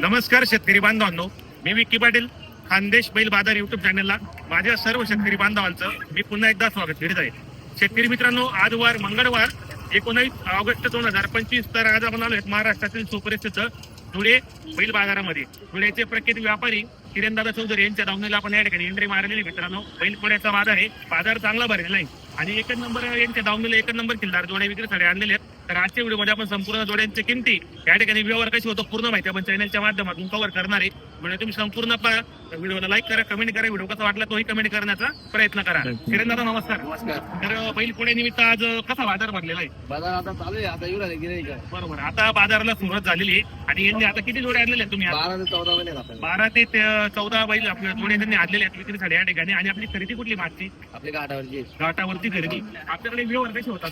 नमस्कार शेतकरी बांधवांनो. मी विक्की पाटील खानदेश बैल बाजार युट्यूब चॅनलला माझ्या सर्व शेतकरी बांधवांचं मी पुन्हा एकदा स्वागत करीत आहे. शेतकरी मित्रांनो आज वार मंगळवार एकोणीस ऑगस्ट दोन हजार पंचवीस. तर आज आपण आलो महाराष्ट्रातील सुप्रसिद्ध धुळे बैल बाजारामध्ये. धुळ्याचे प्रख्यात व्यापारी किरणदादा चौधरी यांच्या दावणीला आपण या ठिकाणी एंट्री मारलेली मित्रांनो बैल पुण्याचा बाजार आहे. बाजार चांगला भरलेला आहे. आणि एकच नंबर यांच्या दावणीला एकच नंबर किल्लार जोड्या विक्रीसाठी आणलेले आहेत. तर आजच्या व्हिडिओमध्ये आपण संपूर्ण जोड्यांच्या किमती या ठिकाणी व्यवहार कशी होतो पूर्ण माहिती आपण चॅनलच्या माध्यमातून कव्हर करणार आहे. म्हणजे तुम्ही संपूर्ण पहा. व्हिडिओला लाईक करा कमेंट करा. व्हिडिओ कसा वाटला तोही कमेंट करण्याचा प्रयत्न करा. किरण दादा नमस्कार. नमस्कार. तर बैल पुणे निमित्त आज कसा बाजार भरलेला आहे? बाजार आता चालू आहे. आता येऊ राहिले बरोबर. आता बाजाराला सुरुवात झालेली आहे. आणि यांनी आता किती जोड्या आणलेल्या आहेत तुम्ही आज? बारा ते चौदा बारा ते बैल आपल्या जोड्या त्यांनी आणलेल्या आहेत विक्रीसाठी या ठिकाणी. आणि आपली खरेदी कुठली मागची? आपले गाठावरचे घाटावरती खरेदी. आपल्याकडे व्यवहार कसे होतात?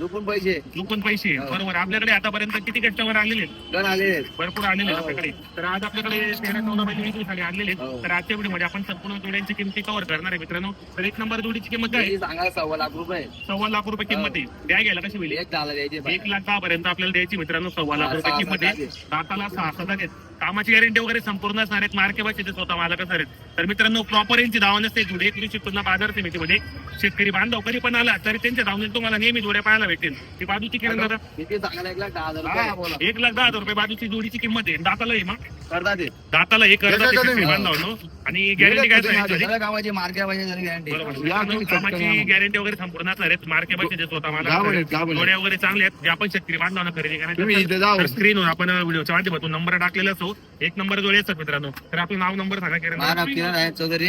लुकून पैसे. लुकून पैसे. हो. बरोबर. आपल्याकडे आतापर्यंत किती कस्टमर आलेले आहेत? गण आले भरपूर आलेले आहेत हो. आपल्याकडे. तर आज आपल्याकडे तेरा चौदा बैल विक्रीसाठी आणलेले आहेत. हो. तर आजच्या व्हिडिओमध्ये आपण संपूर्ण जोड्यांची किमती कव्हर करणार आहे मित्रांनो. तर एक नंबर जोडीची किंमत काय? आहे? सांगा सव्वा लाख रुपये. सव्वा लाख रुपये किंमत आहे. द्या घ्यायला कशी होईल? एक झाला द्यायचे एक लाख दहा पर्यंत आपल्याला द्यायची मित्रांनो सव्वा लाख रुपये सहा किंमत आहे. दाताला सहा सात आहेत कामाची गॅरंटी वगैरे संपूर्ण असणार आहेत. मार्के बसचे स्वतः मालक असणार आहेत. तर मित्रांनो प्रॉपर यांची दावा नसते जुडे कृषी उत्पन्न बाजार समितीमध्ये. शेतकरी बांधव कधी पण आला तरी त्यांच्या दावणीत तुम्हाला नेहमी जोड्या पाहायला भेटेल ती बाजूची किरण दादा. एक लाख दहा हजार रुपये बाजूची जोडीची किंमत आहे. दाताला आहे मग दाताला एक अर्धा. बांधवांनो. आणि गॅरंटी काय सांगितली सगळ्या कामाची मार्के गॅरंटी बरोबर. मित्रांनो, कामाची गॅरंटी वगैरे संपूर्ण असणार आहेत. मार्के मला गावाकडे, गावाकडे. जोड्या वगैरे चांगले आहेत. जे आपण शेतकरी बांधवांना खरेदी तुम्ही इथे स्क्रीनवर आपण व्हिडिओच्या माध्यमातून नंबर टाकलेला असतो एक नंबर जोडे असतात मित्रांनो. तर आपलं नाव नंबर सांगा किरण. किरण आहे चौधरी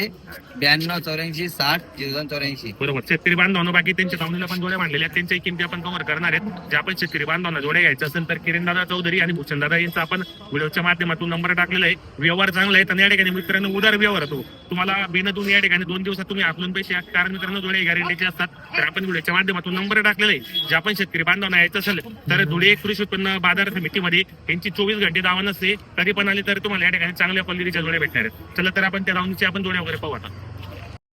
ब्याण्णव चौऱ्याऐंशी साठ झिरो दोन चौऱ्याऐंशी. बरोबर. शेतकरी बांधवांनो बाकी त्यांच्या दावणीला पण जोड्या मांडलेल्या आहेत. त्यांच्याही किमती आपण कव्हर करणार आहेत. जे आपण शेतकरी बांधवांना जोड्या घ्यायचं असेल तर किरणदादा चौधरी आणि भूषणदादा यांचा आपण व्हिडिओच्या माध्यमातून नंबर टाकलेला आहे. व्यवहार चांगला आहे आणि या ठिकाणी मित्रांनो उदार व्यवहार होतो. तुम्हाला बिनतून या ठिकाणी दोन दिवसात तुम्ही आपलून पैसे कारण मित्रांनो जोड्या गॅरंटीचे असतात. तर आपण व्हिडिओच्या माध्यमातून नंबर टाकलेला आहे. जे आपण शेतकरी बांधवांना यायचं असेल तर धुळे कृषी उत्पन्न बाजार समितीमध्ये यांची चोवीस घंटे दावा नसते कधी पण आली तर तुम्हाला या ठिकाणी चांगल्या क्वालिटीच्या जोड्या भेटणार आहेत. चला तर आपण त्या राऊंडची आपण जोड्या वगैरे पाहू आता.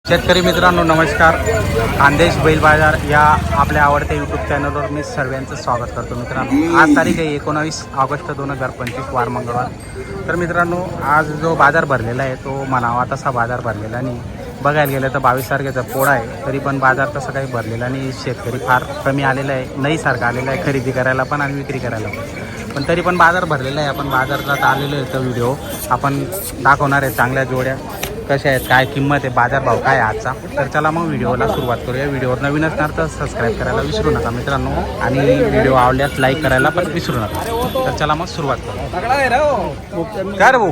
शेतकरी मित्रांनो नमस्कार. खानदेश बैल बाजार या आपल्या आवडत्या यूट्यूब चॅनलवर मी सर्वांचं स्वागत करतो मित्रांनो. आज तारीख आहे एकोणावीस ऑगस्ट दोन हजार पंचवीस वार मंगळवार. तर मित्रांनो आज जो बाजार भरलेला आहे तो म्हणावा तसा बाजार भरलेला नाही. बघायला गेलं तर बावीस तारखेचा पोळा आहे. तरी पण बाजार तसं काही भरलेला आणि शेतकरी फार कमी आलेला आहे. नाही सारखा आलेला आहे. खरेदी करायला पण आणि विक्री करायला पण. पण तरी पण बाजार भरलेला आहे. आपण बाजारात आलेलो आहे तर व्हिडिओ. आपण दाखवणार आहे चांगल्या जोड्या. कशा आहेत? काय किंमत आहे? बाजारभाव काय आजचा? तर चला मग व्हिडिओला सुरुवात करूया. व्हिडिओवर नवीन असणार तर सबस्क्राईब करायला विसरू नका मित्रांनो. आणि व्हिडिओ आवडल्यास लाईक करायला पण विसरू नका. तर चला मग सुरुवात करू काय रे भाऊ?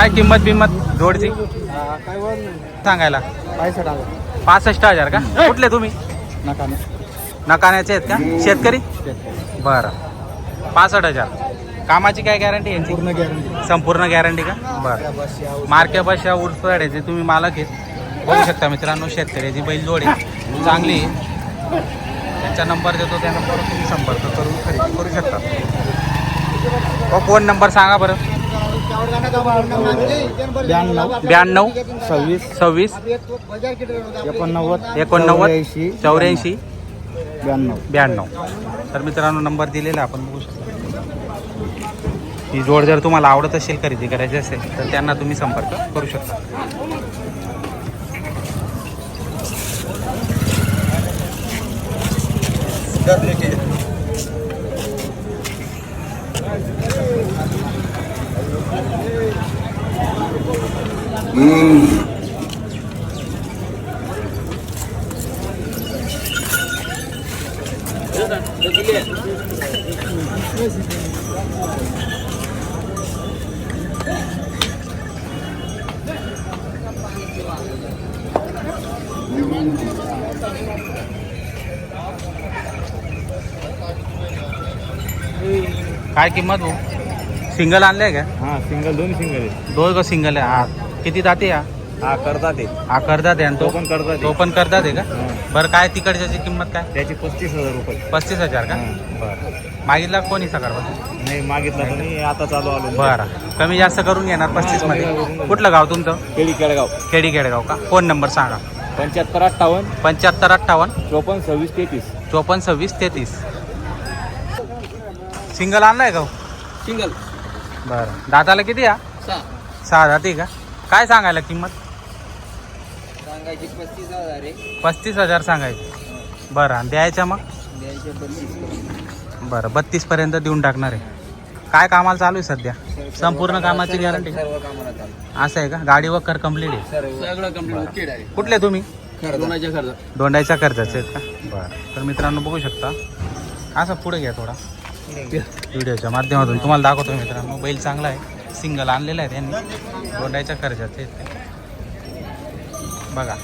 काय किंमत बिंमत जोडची? सांगायला. पासष्ट हजार. का? कुठले तुम्ही? नकाण्याचे आहेत का? शेतकरी? बरं. पासष्ट हजार. कामाची काय गॅरंटी यांची? पूर्ण गॅरंटी संपूर्ण गॅरंटी का? बरं. मार्के बशा उडफाड्याचे तुम्ही मालक आहेत. बघू शकता मित्रांनो शेतकऱ्याची बैल जोड. आहे चांगली आहे. त्यांचा नंबर देतो त्या नंबरवर तुम्ही संपर्क करून खरेदी करू शकता. फोन नंबर सांगा बरं. ब्याण्णव ब्याण्णव सव्वीस सव्वीस एकोणनव्वद एकोणनव्वद चौऱ्याऐंशी ब्याण्णव. ब्याण्णव. तर मित्रांनो नंबर दिलेला आपण बघू शकता. ही जोड जर तुम्हाला आवडत असेल खरेदी करायची असेल तर त्यांना तुम्ही संपर्क करू शकता. काय किंमत हो सिंगल आणलंय का? हा सिंगल दोन सिंगल आहे दोन का सिंगल आहे? हा. किती जाते या हा? करतात ते. हा करतात आहे आणि तो पण करतात तो. पण करतात आहे का? बरं काय तिकडच्याची किंमत काय? त्याची पस्तीस हजार रुपये. पस्तीस हजार का. बरं. मागितला कोणी सकाळपासून नाही मागितला तर नाही आता चालू आलो. बरं. कमी जास्त करून घेणार पस्तीसमध्ये कुठलं गाव तुमचं? केळी केळगाव. खेडी खेडगाव का? फोन नंबर सांगा. पंच्याहत्तर अठ्ठावन्न. पंच्याहत्तर अठ्ठावन्न. चोपन्न सव्वीस तेहतीस. चोपन्न सव्वीस तेहतीस. सिंगल आणलाय का हो? सिंगल. बरं. दाताला किती या सहा. सहा जाते का? काय सांगायला किंमत? सांगायची पस्तीस हजार आहे. पस्तीस हजार सांगायची. बरं आणि द्यायच्या मग? द्यायचे बत्तीस बरं बत्तीस पर्यंत देऊन टाकणार आहे. काय कामाला चालू आहे सध्या? संपूर्ण कामाची गॅरंटी सर्व कामाला चालू असं आहे का? गाडी वकर कंप्लीट आहे. सर्व. सगळं कंप्लीट ओके आहे. कुठले तुम्ही? दोनाच्या खर्च दोंडायच्या कर्जाचे आहेत का? बरं. तर मित्रांनो बघू शकता. असं पुढे घ्या थोडा. व्हिडिओच्या माध्यमातून तुम्हाला दाखवतो मित्रांनो. बैल चांगला आहे. सिंगल आणलेला आहे त्यांनी. दोंडायच्या कर्जाचे आहेत. बघा.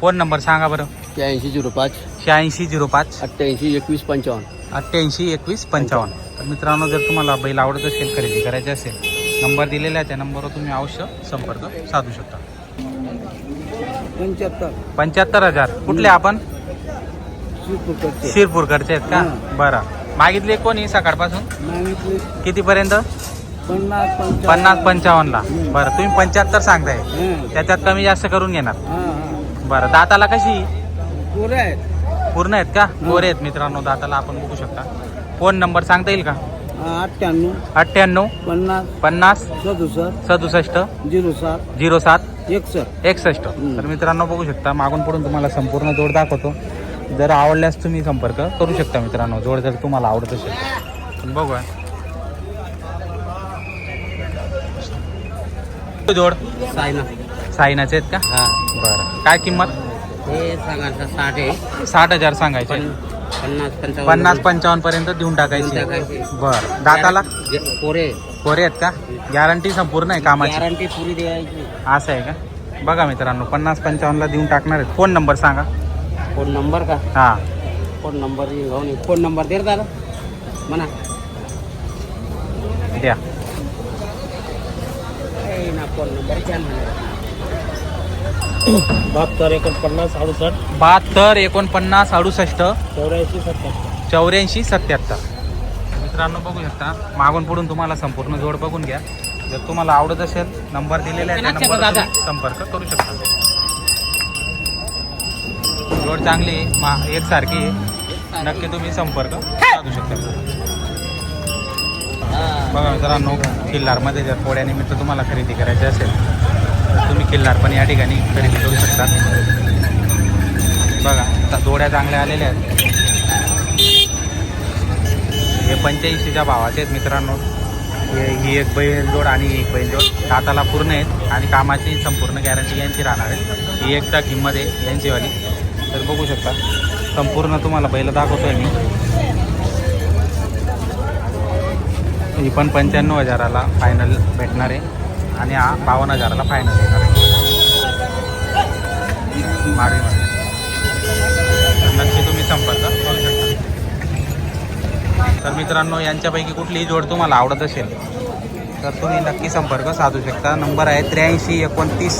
फोन नंबर सांगा बरं. शहाऐंशी झिरो पाच. शहाऐंशी झिरो पाच. अठ्ठ्याऐंशी एकवीस पंचावन्न. अठ्ठ्याऐंशी एकवीस पंचावन्न. तर मित्रांनो जर तुम्हाला बैल आवडत असेल खरेदी करायची असेल नंबर दिलेला आहे त्या नंबरवर तुम्ही अवश्य संपर्क साधू शकता. पंच्याहत्तर. पंच्याहत्तर हजार. कुठले आपण? शिरपूरकडचे. आहेत का. बरं. मागितले कोणी सकाळपासून? कितीपर्यंत? पन्नास पंचावन्नला. बरं. तुम्ही पंच्याहत्तर सांगताय. त्याच्यात कमी जास्त करून घेणार. बरं. दाताला कशी? आहेत. पूर्ण आहेत का? गोरे आहेत मित्रांनो दाताला आपण बघू शकता. फोन नंबर सांगता येईल का? अठ्ठ्याण्णव अठ्ठ्याण्णव पन्नास पन्नास सदुसष्ट सदुसष्ट झिरो सात झिरो सात एकसष्ट. एकसष्ट. तर मित्रांनो बघू शकता मागून पुढून तुम्हाला संपूर्ण जोड दाखवतो. जर आवडल्यास तुम्ही संपर्क करू शकता मित्रांनो जोड जर तुम्हाला आवडत असेल बघूया. जोड? सायना. साईनाचे आहेत का? हा. बरं. काय किंमत? हे सांगायचं साठ आहे. साठ हजार सांगायचे. पण पन्नास पंचावन्न पन्नास पंचावन्न पर्यंत देऊन टाकायची. बरं. दाताला? पोरे. कोरे आहेत का? गॅरंटी संपूर्ण आहे कामाची. गॅरंटी पुरी द्यायची. असं आहे का? बघा मित्रांनो पन्नास पंचावन्नला देऊन टाकणार आहेत. फोन नंबर सांगा. फोन नंबर का? हां. फोन नंबर घेऊन फोन नंबर दे रे दादा. म्हणा. द्या. ए, ना फोन नंबर घ्या म्हणा बहात्तर एकोणपन्नास अडुसष्ट. बहात्तर एकोणपन्नास अडुसष्ट. चौऱ्याऐंशी सत्तर चौऱ्याऐंशी सत्याहत्तर. मित्रांनो बघू शकता. मागून पुढून तुम्हाला संपूर्ण जोड बघून घ्या. जर तुम्हाला आवडत असेल नंबर दिलेला आहे त्या नंबरवर. तुम्ही संपर्क करू शकता. जोड चांगली आहे मा एकसारखी आहे. नक्की तुम्ही संपर्क साधू शकता. बघा मित्रांनो किल्लारमध्ये जर पोळ्यानिमित्त तुम्हाला खरेदी करायची असेल तुम्ही किल्लार पण या ठिकाणी खरेदी करू शकता. बघा आता जोड्या चांगल्या आलेल्या आहेत. हे पंच्याऐंशीच्या भावाचे आहेत मित्रांनो. हे ही एक बैल जोड आणि ही एक बैल जोड दाताला पूर्ण आहेत आणि कामाची संपूर्ण गॅरंटी यांची राहणार आहे ही एकदा किंमत आहे यांचीवाली. तर बघू शकता संपूर्ण तुम्हाला बैल दाखवतोय मी. ही पण पंच्याण्णव हजाराला फायनल भेटणार आहे. आणि हा बावन्न हजाराला फायनल येणार आहे. माडवीमध्ये तर नक्की तुम्ही संपर्क करू शकता. तर मित्रांनो यांच्यापैकी कुठलीही जोड तुम्हाला आवडत असेल तर तुम्ही नक्की संपर्क साधू शकता. नंबर आहे त्र्याऐंशी एकोणतीस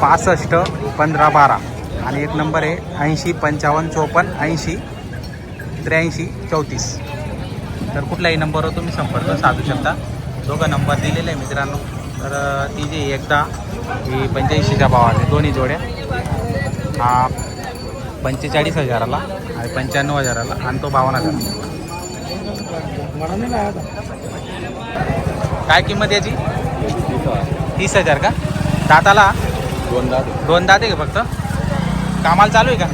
पासष्ट पंधरा बारा. आणि एक नंबर आहे ऐंशी पंचावन्न चोपन्न ऐंशी त्र्याऐंशी चौतीस. तर कुठल्याही नंबरवर तुम्ही संपर्क साधू शकता. दोघं नंबर दिलेले आहे मित्रांनो. तर ती जी एकदा ही पंच्याऐंशीच्या भावाने दोन्ही जोड्या हा पंचेचाळीस हजाराला आणि पंच्याण्णव हजाराला आणि तो बावन्न हजार काय किंमत याची? तीस हजार का? दाताला? दोन दात. आहे का फक्त? कामाला चालू आहे का?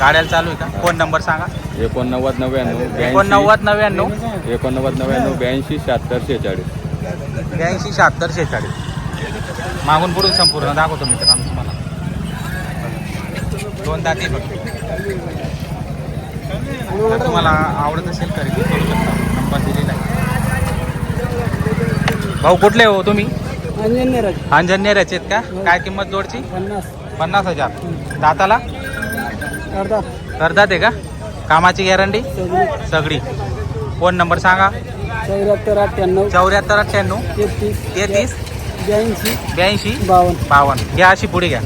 गाड्याला चालू आहे. का? फोन नंबर सांगा. एकोणनव्वद नव्याण्णव एकोणनव्वद नव्याण्णव. एकोणनव्वद नव्याण्णव ब्याऐंशी शहात्तर शेहेचाळीस. ब्याऐंशी शहात्तर शेहेचाळीस. मागून पुढून संपूर्ण दाखवतो मित्रांनो तुम्हाला. दोन दाती फक्त तुम्हाला आवडत असेल खरेदी करू शकता. नंबर दिलेला आहे. भाऊ कुठले हो तुम्ही? अंजनेराचे. आहेत का? काय किंमत जोडची? पन्नास. हजार. दाताला? अर्धा. करतात आहे का? कामाची गॅरंटी? सगळी. फोन नंबर सांगा. चौऱ्याहत्तर अठ्ठ्याण्णव चौऱ्याहत्तर अठ्ठ्याण्णव तेहतीस तेहतीस ब्याऐंशी ब्याऐंशी बावन्न. बावन्न. घ्या अशी पुढे घ्या.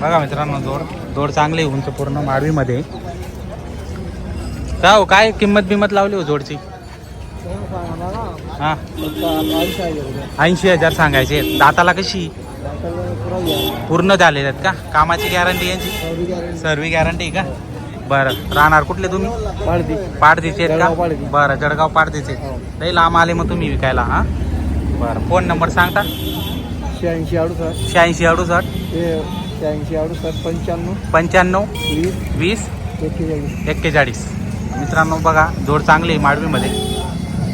बघा मित्रांनो जोड. जोड चांगली उंच पूर्ण माडवीमध्ये का हो काय किंमत बिंमत लावली हो जोडची? हां. ऐंशी हजार सांगायचे. दाताला कशी? पूर्ण झालेले आहेत का? कामाची गॅरंटी यांची? सर्व गॅरंटी का? बरं. राहणार कुठले तुम्ही? पाडदीचे आहेत का? बरं जळगाव पाडदीचे लई लांब आले मग तुम्ही विकायला हा? बरं. फोन नंबर सांगता? शहाऐंशी अडुसष्ट. शहाऐंशी अडुसष्ट. शहाऐंशी अडुसष्ट पंच्याण्णव. पंच्याण्णव. वीस. वीस. एक्केचाळीस. एक्केचाळीस. मित्रांनो बघा जोड चांगली आहे माडवीमध्ये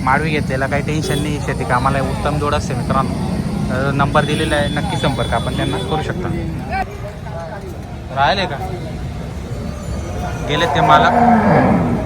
माडवी घेतलेला काही टेन्शन नाही शेती कामाला. उत्तम जोड असते मित्रांनो. तर नंबर दिलेला आहे. नक्की संपर्क आपण त्यांना करू शकता. राहिले का? गेलेत ते मालक.